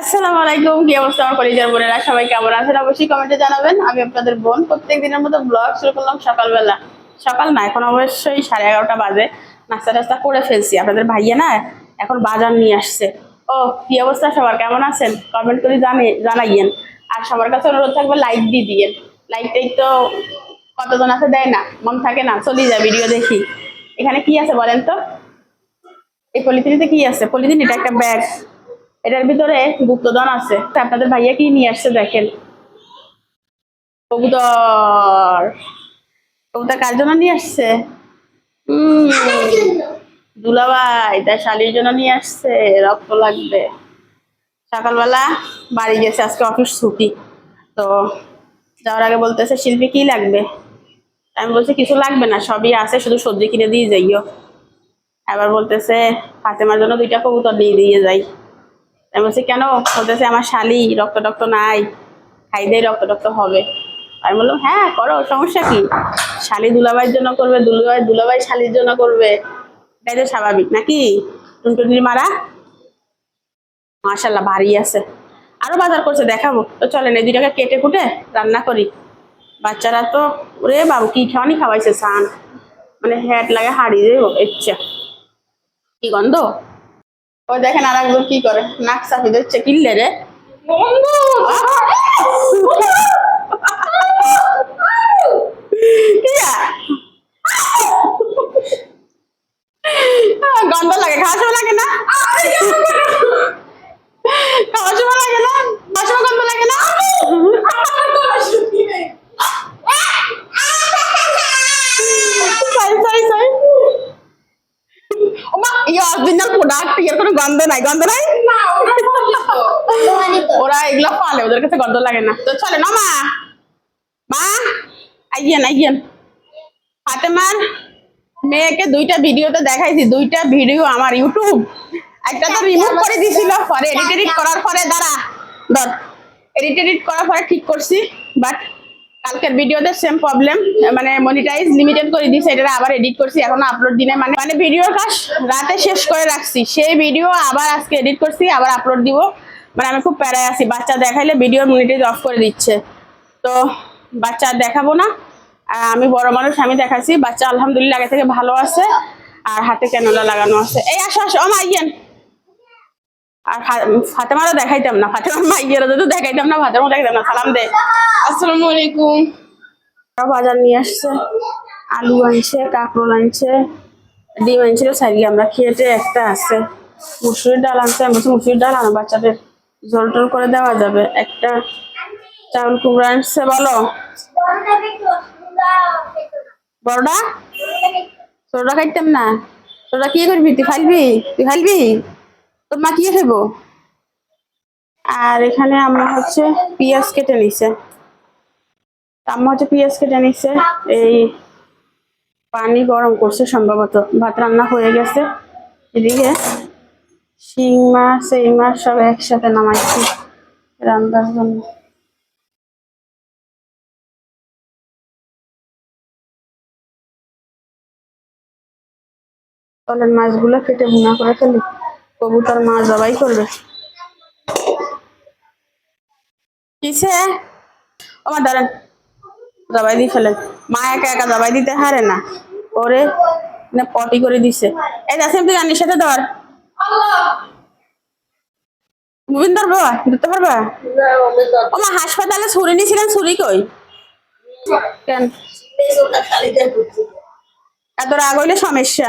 আসসালামু আলাইকুম, কি অবস্থা? আমার পরিচয় বোনেরা, সবাই কেমন আছেন? অবশ্যই কমেন্টে জানাবেন। আমি আপনাদের বোন প্রত্যেক দিনের মতো ব্লগ শুরু করলাম সকালবেলা। সকাল না, এখন অবশ্যই সাড়ে এগারোটা বাজে। নাস্তা টাস্তা করে ফেলছি। আপনাদের ভাইয়া না, এখন বাজার নিয়ে আসছে। ও, কি অবস্থা সবার? কেমন আছেন? কমেন্ট করে জানে, জানাইয়েন। আর সবার কাছে অনুরোধ থাকবে লাইক দিয়ে দিয়েন। লাইকটাই তো কতজন আছে দেয় না, মন থাকে না, চলি যায় ভিডিও দেখি। এখানে কি আছে বলেন তো? এই পলিথিনিতে কি আছে? পলিথিন, এটা একটা ব্যাগ এটার ভিতরে গুপ্তধন আছে। তা আপনাদের ভাইয়া কি নিয়ে আসছে দেখেন। কবুতর। কবুতর কার জন্য নিয়ে আসছে? দুলাভাই তার শালির জন্য নিয়ে আসছে রক্ত লাগবে। সকালবেলা বাড়ি গেছে আজকে অফিস ছুটি। তো যাওয়ার আগে বলতেছে শিল্পী কি লাগবে? আমি বলছি কিছু লাগবে না সবই আছে শুধু সবজি কিনে দিয়ে যাইও। আবার বলতেছে ফাতেমার জন্য দুইটা কবুতর দিয়ে দিয়ে যাই। আমি বলছি, কেন? বলতেছে, আমার শালি, রক্ত টক্ত নাই। খাই দিয়ে রক্ত টক্ত হবে। আমি বললাম হ্যাঁ করো, সমস্যা কি? শালি দুলাভাইয়ের জন্য করবে, দুলাভাই দুলাভাই শালির জন্য করবে। এটাই তো স্বাভাবিক, নাকি? টুনটুনির মারা? মাশাল্লাহ, ভারী আছে। আরও বাজার করছে, দেখাবো। তো চলেন, এই দুইটাকে কেটে কুটে রান্না করি। বাচ্চারা তো, ওরে বাবু, কি খাওয়ানি খাওয়াইছে, সান। মানে হ্যাট লাগে হারিয়ে দেবো ইচ্ছা। কি গন্ধ? ওই দেখেন আর একজন কি করে নাক চাপি দিচ্ছে কিনলে রে গন্ধ লাগে খাওয়ার সময় লাগে না খাওয়ার সময় লাগে না খাওয়ার সময় গন্ধ লাগে না সরি সরি সরি ওরা ওদের কাছে গন্ধ লাগে না। চলে না, মা? মা? মেয়েকে দুইটা ভিডিওতে দেখাইছি। দুইটা ভিডিও আমার ইউটিউব। একটা তো রিমুভ করে দিছিল পরে এডিট করার পরে, দাঁড়া, ধর। এডিট এডিট করার পরে ঠিক করছি বাট কালকের ভিডিওতে সেম প্রবলেম মানে মনিটাইজ লিমিটেড করে দিয়েছে এটা আবার এডিট করছি, এখন আপলোড দিনে মানে মানে ভিডিওর কাজ রাতে শেষ করে রাখছি। সেই ভিডিও আবার আজকে এডিট করছি, আবার আপলোড দিব। মানে আমি খুব প্যারায় আছি, বাচ্চা দেখাইলে ভিডিও মনিটাইজ অফ করে দিচ্ছে। তো বাচ্চা দেখাবো না। আমি বড় মানুষ, আমি দেখাচ্ছি। বাচ্চা আলহামদুলিল্লাহ আগে থেকে ভালো আছে, আর হাতে ক্যানোলা লাগানো আছে। এই, আসো আসো আমার আইয়েন আর ফাতেমারও দেখাইতাম না ফাতেমার মাইয়েরও তো দেখাইতাম না ফাতেমাও দেখাইতাম না সালাম দে। আসসালামু আলাইকুম। বাজার নিয়ে আসছে আলু আনছে কাঁকরোল আনছে ডিম আনছিল সাইডে আমরা খেয়েটে একটা আছে। মুসুরির ডাল আনছে আমি বলছি মুসুরির ডাল আনো বাচ্চাদের ঝোল টোল করে দেওয়া যাবে। একটা চাউল কুমড়া আনছে বলো। বড়টা? ছোটটা খাইতাম না। ছোটটা কি করবি? তুই খাইবি? তুই খাইবি? তোর মা কি খাইবো? আর এখানে আমরা হচ্ছে পেঁয়াজ কেটে নিছে। আম্মা হচ্ছে পেঁয়াজ কেটে নিছে। এই পানি গরম করছে সম্ভবত। ভাত রান্না হয়ে গেছে। এদিকে শিং মাছ, এই মাছ সব একসাথে নামাইছি রান্নার জন্য। তলের মাছগুলো কেটে ভুনা করে ফেলি। কবুতর মাছ জবাই করবে। কিসে? আমার দাঁড়ান। জবাই দিয়ে ফেলেন। মা একা একা জবাই দিতে হারে না। ওরে, না পটি করে দিছে। এই দেখেন তুই আনির সাথে ধর। মুবিন ধরবো? ধরতে পারবা? ও মা, হাসপাতালে ছুরি নিয়েছিলেন, ছুরি কই? কেন? এত রাগ হইলে সমস্যা।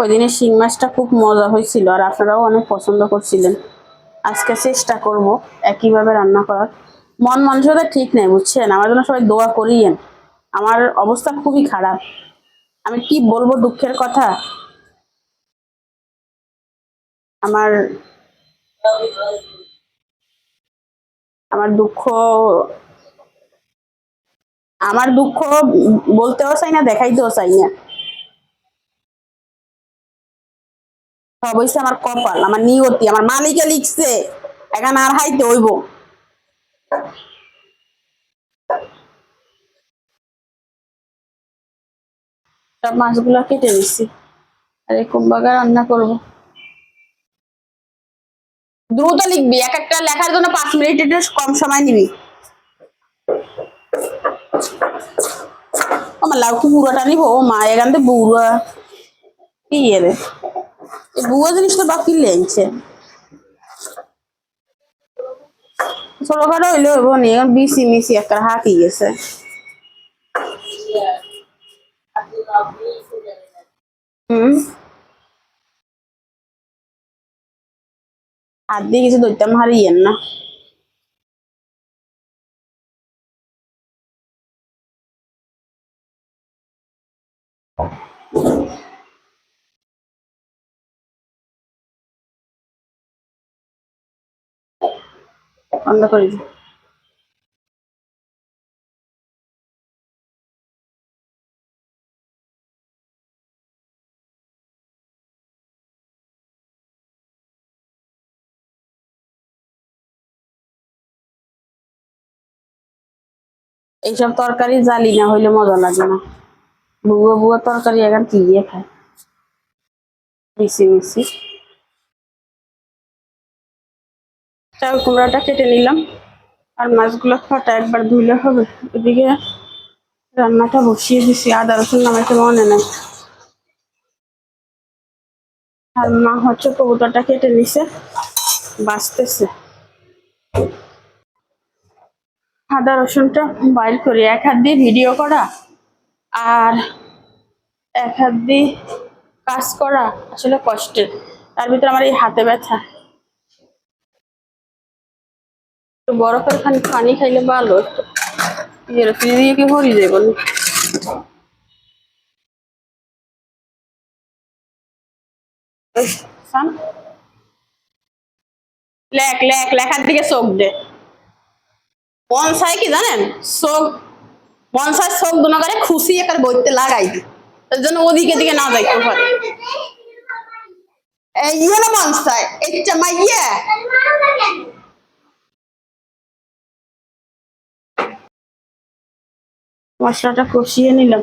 ওই শিং মাছটা খুব মজা হয়েছিল আর আপনারাও অনেক পছন্দ করছিলেন। আজকে চেষ্টা করব একইভাবে রান্না করার। মন মানসিকতা ঠিক নেই, বুঝছেন? আমার জন্য সবাই দোয়া করিয়েন। আমার অবস্থা খুবই খারাপ। আমি কি বলব দুঃখের কথা? আমার আমার দুঃখ আমার দুঃখ বলতেও চাই না, দেখাইতেও চাই না। সব হইছে আমার কপাল আমার নিয়তি আমার মালিকে লিখছে এখন আর হাইতে হইব। সব মাছগুলো কেটে নিচ্ছি আর এই কুম্বাগা রান্না করব। দ্রুত লিখবি এক একটা লেখার জন্য পাঁচ মিনিট একটু কম সময় নিবি। আমার লাউ কি বুড়াটা নিবো ও মা এখান থেকে বুড়া কি রে বুয়া জিনিসটা বাকি আনছে ছোটখাটো হইলে হইব নি, এখন মিসি একটা হাঁকি গেছে। হুম। হাত দিয়ে কিছু দৈতাম হারিয়েন না। বন্ধ করে। এইসব তরকারি জালি না, হইলে মজা লাগে না। বুয়া বুয়া তরকারি এখন কি খায়? মিশি মিশি চাল কুমড়াটা কেটে নিলাম। আর মাছগুলো ফাটা একবার ধুইলে হবে। এদিকে রান্নাটা বসিয়ে দিছি। আদা, রসুন নামাইতে মনে নেই। আর মা হচ্ছে কবুতরটা কেটে নিছে। বাঁচতেছে। আদা, রসুনটা বাইর করি। এক হাত দিয়ে ভিডিও করা আর এক হাত দিয়ে কাজ করা আসলে কষ্টের। তার ভিতরে আমার এই হাতে ব্যথা। একটু বরফের খানি পানি খাইলে ভালো একটু এরকম দিয়ে কি ভরি যাবে বলি? লেখ লেখ লেখার দিকে চোখ দে। বনসাই কি জানেন? চোখ বনসাই চোখ দুনো করে খুশি একটা বইতে লাগাই তার জন্য ওদিকে দিকে না যাইতে পারে এই ইয়ে না বনসাই এটা মাইয়া। মশলাটা কষিয়ে নিলাম।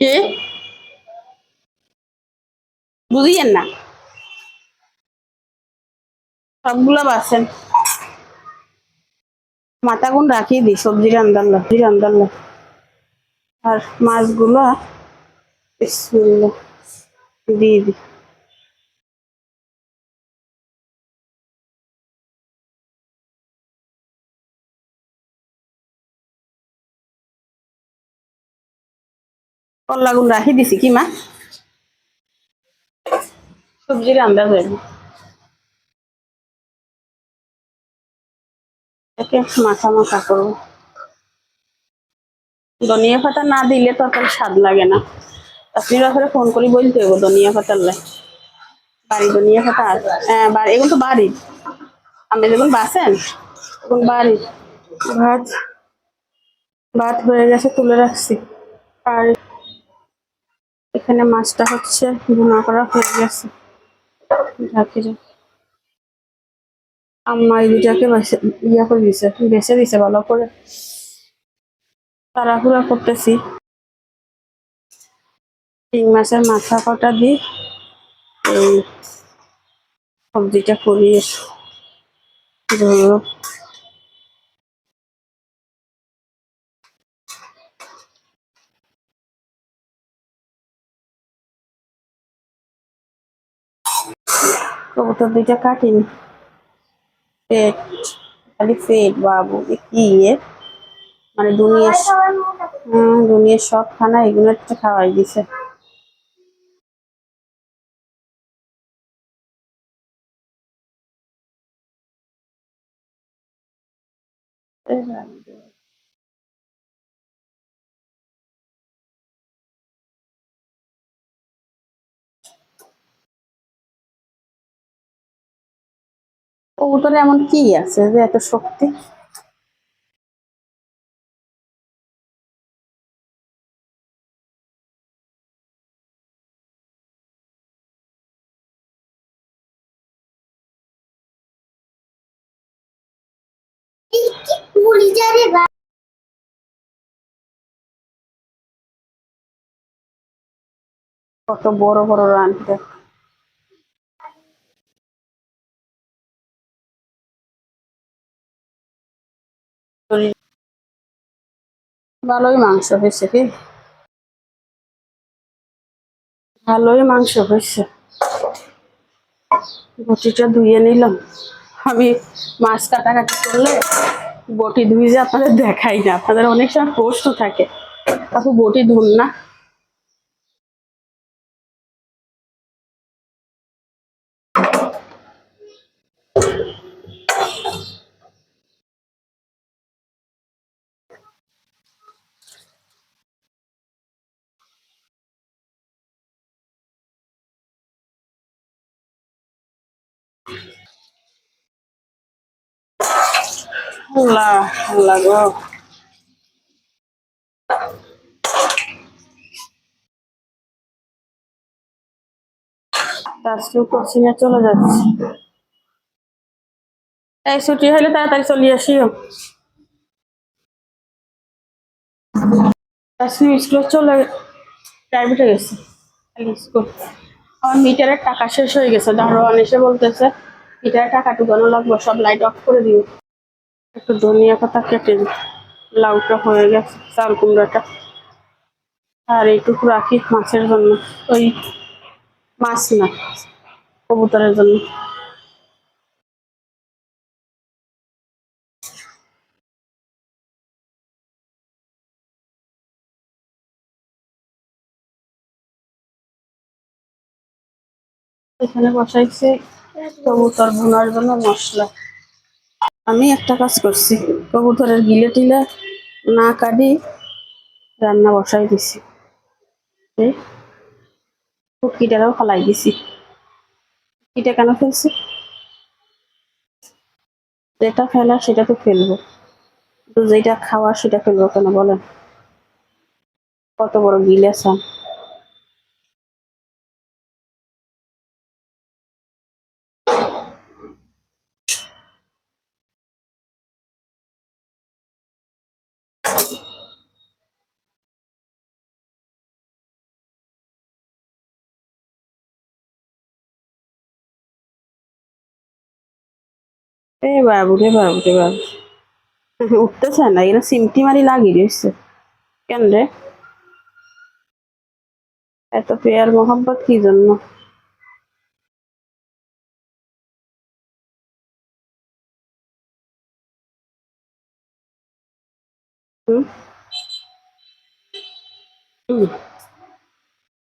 কে? বুঝিয়েন না। সবগুলা বাসেন। মাথা গুণ রাখিয়ে দিই সবজি রান্দাল্লা সবজি রান্দাল্লা আর মাছগুলো দিয়ে দিই কল্লা গুণ রাখি দিছি কি মা? সবজি রান্না হয়ে একে মাখা মাখা করব। ধনিয়া পাতা না দিলে তো তরকারি স্বাদ লাগে না। আপনি আসলে ফোন করি, বলতে হইব ধনিয়া পাতার লাই। বাড়ি ধনিয়া পাতা আছে। হ্যাঁ বাড়ি, এগুলো তো বাড়ি। আপনি যখন বাসেন, তখন বাড়ি। ভাত ভাত হয়ে গেছে, তুলে রাখছি। আর এখানে মাছটা হচ্ছে ভুনা করা হয়ে গেছে। ঢাকি রে। আম্মা এই দুটাকে ইয়া করে দিছে, বেছে দিছে ভালো করে। তাড়াহুড়া করতেছি। শিং মাছের মাথা কটা দিয়ে এই সবজিটা করিয়ে ধরো। কবুতর দুইটা কাটিনি। পেট, খালি পেট বাবু কি ইয়ে মানে দুনিয়ার দুনিয়ার সব খানা এগুলো একটা খাওয়াই দিছে। কবুতরে এমন কি আছে যে এত শক্তি? কত বড় বড় রান দেখ। ভালোই মাংস হয়েছে কি? ভালোই মাংস হয়েছে। বটিটা ধুয়ে নিলাম। আমি মাছ কাটাকাটি করলে বটি ধুই যে আপনাদের দেখাই না। আপনাদের অনেক সময় প্রশ্ন থাকে আপু বটি ধুন না। আল্লাহ আল্লাহ গো। চলে যাচ্ছি। ছুটি তাড়াতাড়ি চলে আসিও। চলে প্রাইভেটে গেছে। আমার মিটারের টাকা শেষ হয়ে গেছে। দারোয়ান এসে বলতেছে মিটারের টাকা টুকানো লাগবে, সব লাইট অফ করে দিও। একটু ধনিয়া পাতা কেটে লাউটা হয়ে গেছে, চাল কুমড়াটা। আর এইটুকু রাখি মাছের জন্য, ওই মাছ না, কবুতরের জন্য। এখানে বসাইছি কবুতর ভুনার জন্য মশলা। আমি একটা কাজ করছি, কবুতরের গিলে টিলে না কাটি রান্না বসাই দিছি। কুটকিটারও ফালাই দিছি। এটা কেন ফেলছি? যেটা ফেলা সেটা তো ফেলব। যেটা খাওয়া সেটা ফেলব কেন বলেন? কত বড় গিলে আসাম এ বাবু রে বাবু রে বাবু। উঠতেছে না, এরা সিমটি মারি লাগিয়ে দিচ্ছে কেন রে? এত পেয়ার মোহাম্মত কি জন্য?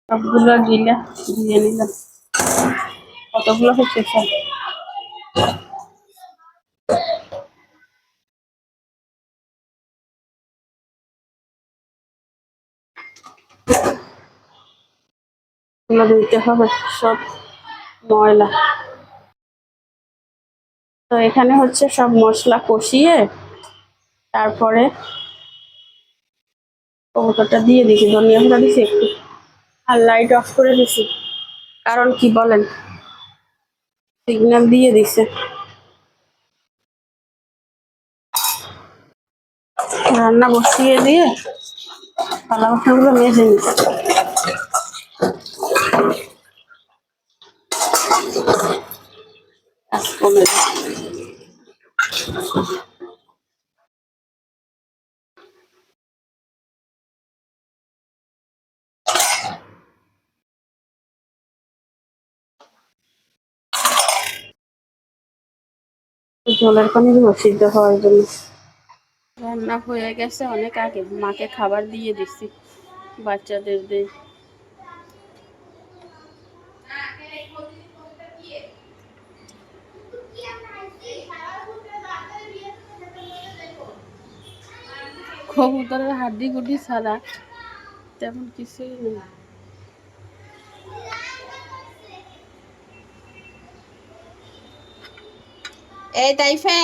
সবগুলো গিলা দিয়ে নিলাম। কতগুলো হচ্ছে এগুলো ধুইতে হবে, সব ময়লা। তো এখানে হচ্ছে সব মশলা কষিয়ে তারপরে কবুতরটা দিয়ে দিছি, ধনিয়া পাতা দিছি একটু, আর লাইট অফ করে দিছি। কারণ কি বলেন? সিগন্যাল দিয়ে দিছে। রান্না বসিয়ে দিয়ে থালা বাসনগুলো মেজে নিচ্ছি। জলের পানি দিব সিদ্ধ হওয়ার জন্য। রান্না হয়ে গেছে, অনেক আগে। মাকে খাবার দিয়ে দিছি বাচ্চাদের দিয়ে কবুতরের হাড্ডি গুড্ডি ছাড়া তেমন কিছুই নেই। এই তাইফে।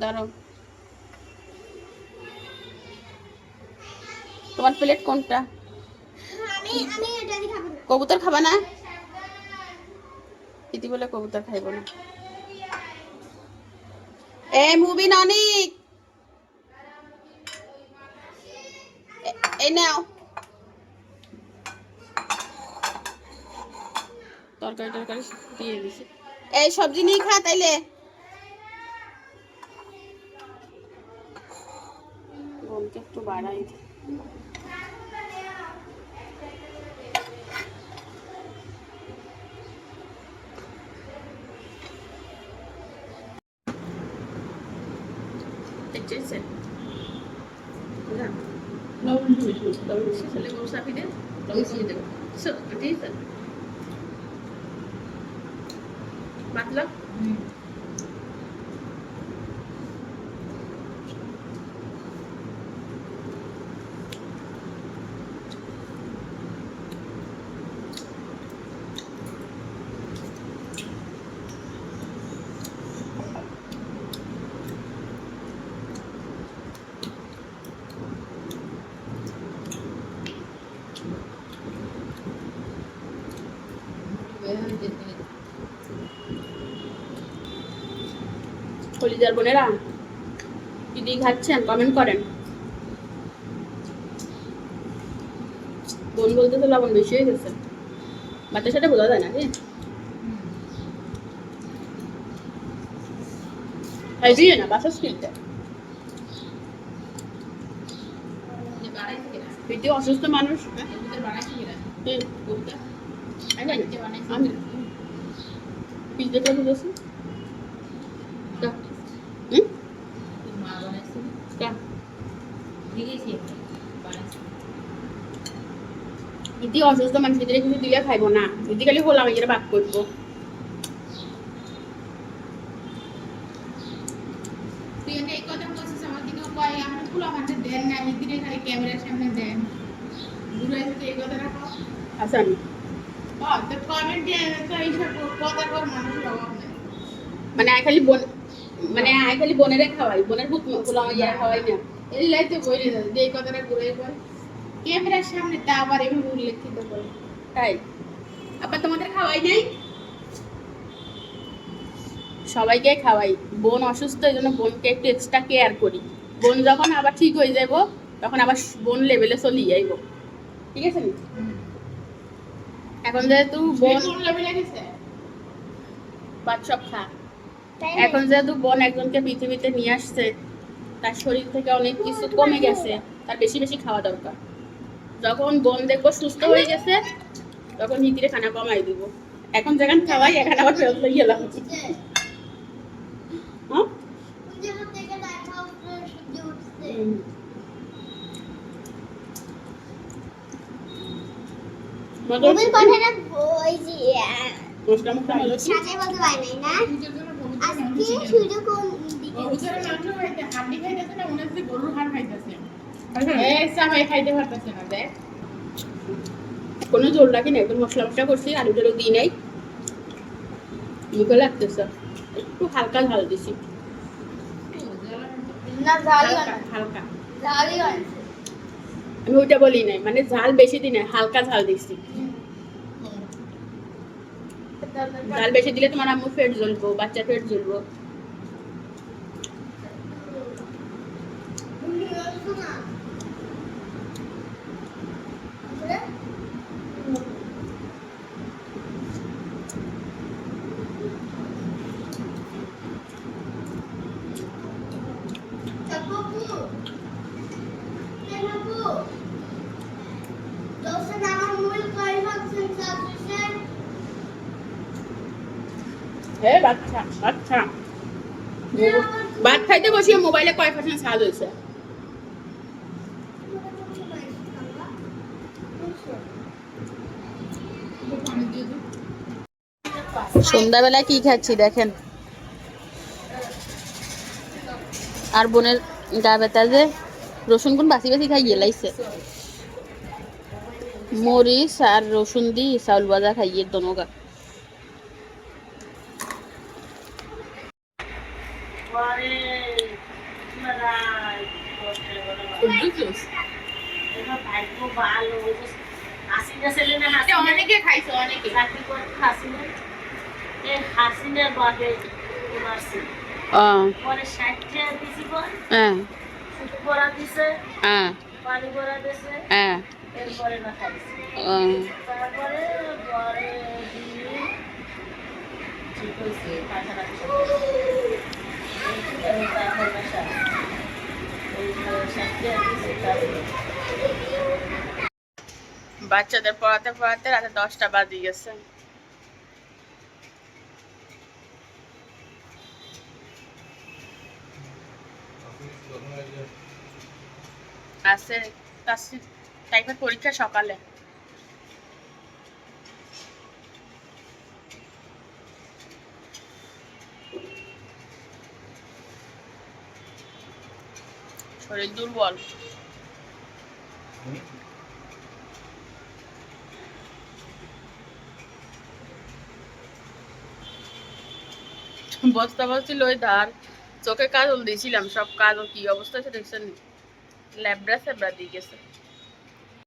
দাঁড়াও। তোমার প্লেট কোনটা? আমি আমি এটা দিয়ে খাব। না কবুতর খাবা না? ইতি বলে কবুতর খাইব না। এ মুভি অনিক! এই নাও তরকারি টরকারি দিয়ে দিছি। এই সবজি নিয়ে খা তাইলে। বোনকে একটু বাড়াই দিই দেখছেন না লবণ বেশি লবণ বেশি তাহলে গরু চাপি দেন লবণ দিয়ে দেবো সব ঠিক আছে কলিজার বোনেরা? দিয়ে খাচ্ছেন কমেন্ট করেন। বোন বলতে তো লবণ বেশি হয়ে গেছে। বাচ্চার সাথে বোঝা যায় না কি? খাইবি না পেটে অসুস্থ মানুষ হ্যাঁ? আমি দেখে বুঝেছি কা? হুম? কা? ইতি অসুস্থ মানুষ ইতিরে কিছু দিলে খাইবো না ইতি খালি হলাম এর বাদ করব তুই এনে এই কথা বলছিস আমার দিকেও কয় আমরা ফুল আমাদের দেন না হিন্দিরে খালি ক্যামেরার সামনে দেন। দূরে এসে তো এই কথাটা কও হাসান কও, তো কমেন্টে তো এইসব কথা কর মানুষের অভাব নেই মানে আয় খালি বোন মানে আয় খালি বোনেরে খাওয়াই বোনের ভূত গোলাম ইয়া খাওয়াই না এই লাইতে বলে দাও যে এই কথাটা ঘুরে বল ক্যামেরার সামনে তা আবার এভাবে উল্লেখিত করে। তাই? আবার তোমাদের খাওয়াই নাই সবাইকে খাওয়াই। বোন অসুস্থ এই জন্য বোনকে একটু এক্সট্রা কেয়ার করি। বোন যখন আবার ঠিক হয়ে যাব তখন আবার বোন লেভেলে চলে যাইব। ঠিক আছে এখন যেহেতু বোন সব খা। এখন যেহেতু বোন একজনকে পৃথিবীতে নিয়ে আসছে তার শরীর থেকে অনেক কিছু কমে গেছে তার বেশি বেশি খাওয়া দরকার। যখন বোন দেখব সুস্থ হয়ে গেছে তখন হিতিরে খানা কমাই দিব। এখন যেখানে খাওয়াই এখানে আবার ফেরত লই গেলাম হ্যাঁ? আজকে সূর্য কোন দিকে হাড্ডি খাইতেছে না হচ্ছে গরুর হাড় খাইতেছে। কোনো জোর রাখি না একদম মশলা মশলা করছি আলু টালু দিই নাই। মুখে লাগতেছে। একটু হালকা ঝাল দিছি। হালকা আমি ওইটা বলি নাই মানে ঝাল বেশি দিই নাই হালকা ঝাল দিছি। ঝাল বেশি দিলে তোমার আম্মু পেট জ্বলবো বাচ্চা পেট জ্বলবো। হে বাচ্চা বাচ্চা। ভাত খাইতে বসিয়ে মোবাইলে কয় পার্সেন্ট হয়েছে সন্ধ্যাবেলায় কি খাচ্ছি দেখেন? আর বোনের গা ব্যথা যে। রসুন কোন বাসি বাসি খাইয়ে লাইছে মরিচ আর রসুন দি চাউল ভাজা খাইয়ে দনগা অনেকে খাইছে অনেকে। পরে ষাট টাকা দিছি হ্যাঁ। হ্যাঁ। হ্যাঁ। বাচ্চাদের পড়াতে পড়াতে রাতে দশটা বাজে গেছে। আছে টাইপের পরীক্ষা সকালে শরীর দুর্বল বস্তা বস্তি লই ধার চোখে কাজল দিয়েছিলাম সব কাজল কি অবস্থা হয়েছে দেখছেন ল্যাবড়া স্যাবড়া দিয়ে গেছে।